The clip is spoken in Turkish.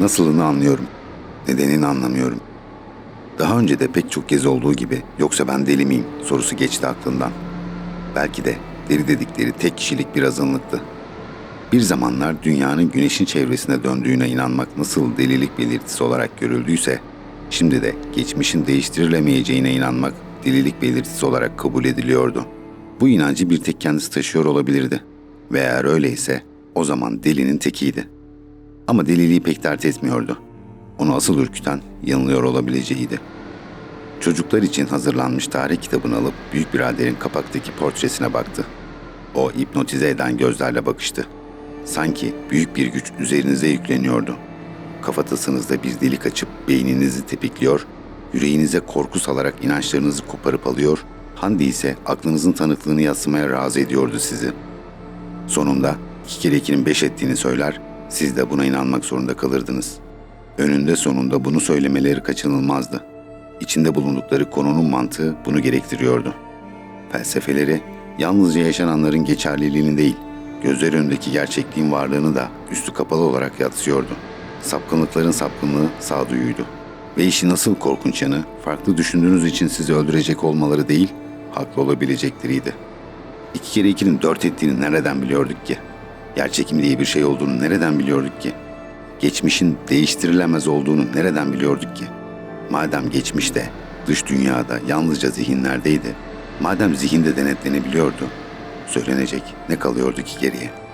Nasılını anlıyorum. Nedenini anlamıyorum. Daha önce de pek çok kez olduğu gibi yoksa ben deli miyim sorusu geçti aklından. Belki de deli dedikleri tek kişilik bir azınlıktı. Bir zamanlar dünyanın güneşin çevresine döndüğüne inanmak nasıl delilik belirtisi olarak görüldüyse, şimdi de geçmişin değiştirilemeyeceğine inanmak delilik belirtisi olarak kabul ediliyordu. Bu inancı bir tek kendisi taşıyor olabilirdi. Ve eğer öyleyse o zaman delinin tekiydi. Ama deliliği pek dert etmiyordu. Onu asıl ürküten yanılıyor olabileceğiydi. Çocuklar için hazırlanmış tarih kitabını alıp büyük biraderin kapaktaki portresine baktı. O hipnotize eden gözlerle bakıştı. Sanki büyük bir güç üzerinize yükleniyordu. Kafatasınızda bir delik açıp beyninizi tepikliyor, yüreğinize korku salarak inançlarınızı koparıp alıyor, Handi ise aklınızın tanıklığını yatsımaya razı ediyordu sizi. Sonunda iki kere ikinin beş ettiğini söyler, siz de buna inanmak zorunda kalırdınız. Önünde sonunda bunu söylemeleri kaçınılmazdı. İçinde bulundukları konunun mantığı bunu gerektiriyordu. Felsefeleri yalnızca yaşananların geçerliliğini değil, gözler önündeki gerçekliğin varlığını da üstü kapalı olarak yatsıyordu. Sapkınlıkların sapkınlığı sağduyuydu. Ve işin nasıl korkunç yanı, farklı düşündüğünüz için sizi öldürecek olmaları değil, haklı olabilecekleriydi. İki kere ikinin dört ettiğini nereden biliyorduk ki? Yerçekimi diye bir şey olduğunu nereden biliyorduk ki? Geçmişin değiştirilemez olduğunu nereden biliyorduk ki? Madem geçmişte, dış dünyada yalnızca zihinlerdeydi, madem zihinde denetlenebiliyordu, söylenecek ne kalıyordu ki geriye?''